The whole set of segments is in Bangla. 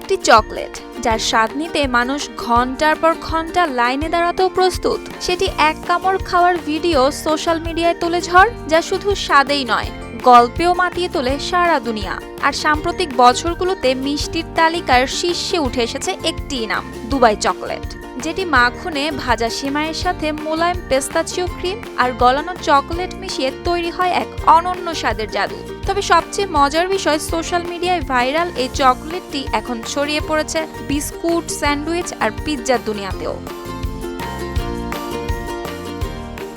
চকলেট, যার স্বাদ নিতে মানুষ ঘণ্টার পর ঘণ্টা লাইনে দাঁড়াতেও প্রস্তুত। সেটি এক কামড় খাওয়ার ভিডিও সোশ্যাল মিডিয়ায় তুলে ঝড়, যা শুধু স্বাদেই নয়, গল্পেও মাতিয়ে তোলে সারা দুনিয়া। আর সাম্প্রতিক বছরগুলোতে মিষ্টির তালিকার শীর্ষে উঠে এসেছে একটি নাম দুবাই চকলেট। যেটি মাখনে ভাজা সেমাইয়ের সাথে মোলায়েম পেস্তাচিও ক্রিম আর গলানো চকলেট মিশিয়ে তৈরি হয় এক অনন্য স্বাদের জাদু। তবে সবচেয়ে মজার বিষয়, সোশ্যাল মিডিয়ায় ভাইরাল এই চকলেটটি এখন ছড়িয়ে পড়েছে বিস্কুট, স্যান্ডউইচ আর পিৎজার দুনিয়াতেও।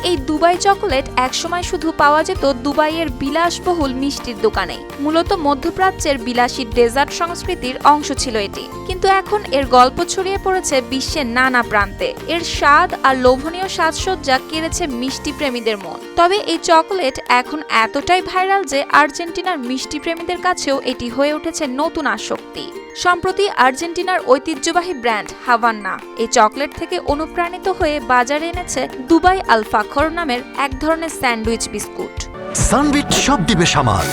এই দুবাই চকোলেট একসময় শুধু পাওয়া যেত দুবাইয়ের বিলাসবহুল মিষ্টির দোকানে মূলত মধ্যপ্রাচ্যের বিলাসী ডেজার্ট সংস্কৃতির অংশ ছিল এটি। কিন্তু এখন এর গল্প ছড়িয়ে পড়েছে বিশ্বের নানা প্রান্তে। এর স্বাদ আর লোভনীয় সাজসজ্জা কেড়েছে মিষ্টি প্রেমীদের মন। তবে এই চকোলেট এখন এতটাই ভাইরাল যে আর্জেন্টিনার মিষ্টি প্রেমীদের কাছেও এটি হয়ে উঠেছে নতুন আসক্তি। সম্প্রতি আর্জেন্টিনার ঐতিহ্যবাহী ব্র্যান্ড হাভান্না, এই চকলেট থেকে অনুপ্রাণিত হয়ে বাজারে এনেছে দুবাই আলফাখর নামের এক ধরনের স্যান্ডউইচ বিস্কুট। সানবিট সব দিবে সামাল।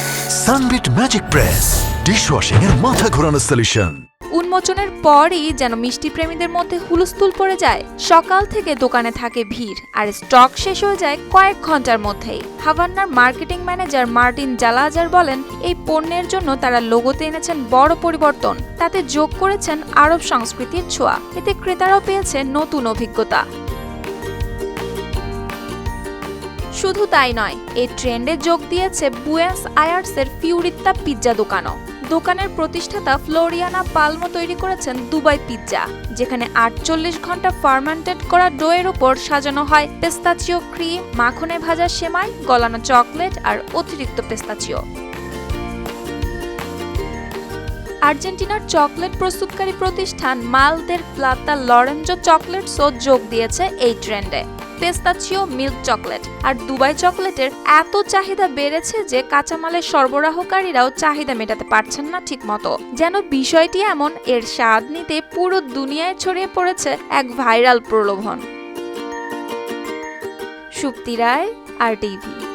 সানবিট ম্যাজিক প্রেস, ডিশওয়াশিং এর মাথা ঘোরানো সলিউশন উন্মোচনের পরই যেন মিষ্টি প্রেমীদের মধ্যে হুলস্থুল পড়ে যায়। সকাল থেকে দোকানে থাকে ভিড়, আর স্টক শেষ হয়ে যায় কয়েক ঘণ্টার মধ্যেই। হাভান্নার মার্কেটিং ম্যানেজার মার্টিন জালাজার বলেন, এই পণ্যের জন্য তারা লোগোতে এনেছেন বড় পরিবর্তন। তাতে যোগ করেছেন আরব সংস্কৃতির ছোঁয়া। এতে ক্রেতারাও পেয়েছে নতুন অভিজ্ঞতা। শুধু তাই নয়, এই ট্রেন্ডে যোগ দিয়েছে বুয়েন্স আয়ার্সের ফিউরিত্তা পিৎজা দোকানও। দোকানের প্রতিষ্ঠাতা ফ্লোরিয়ানা পালমো তৈরি করেছেন দুবাই পিৎজা, যেখানে আটচল্লিশ ঘণ্টা ফার্মেন্টেড করা ডোয়ের উপর সাজানো হয় পেস্তাচিও ক্রিম, মাখনে ভাজা সেমাই, গলানো চকলেট আর অতিরিক্ত পেস্তাচিও। আর্জেন্টিনার চকলেট প্রস্তুতকারী প্রতিষ্ঠান মালদের প্লাতা লরেঞ্জো চকলেটসও যোগ দিয়েছে এই ট্রেন্ডে। Pistachio milk chocolate. আর দুবাই চকলেটের এত চাহিদা বেড়েছে যে কাঁচামালের সরবরাহকারীরাও চাহিদা মেটাতে পারছেন না ঠিকমতো। যেন বিষয়টি এমন, এর স্বাদ নিতে পুরো দুনিয়ায় ছড়িয়ে পড়েছে এক ভাইরাল প্রলোভন। Supti Roy, R TV.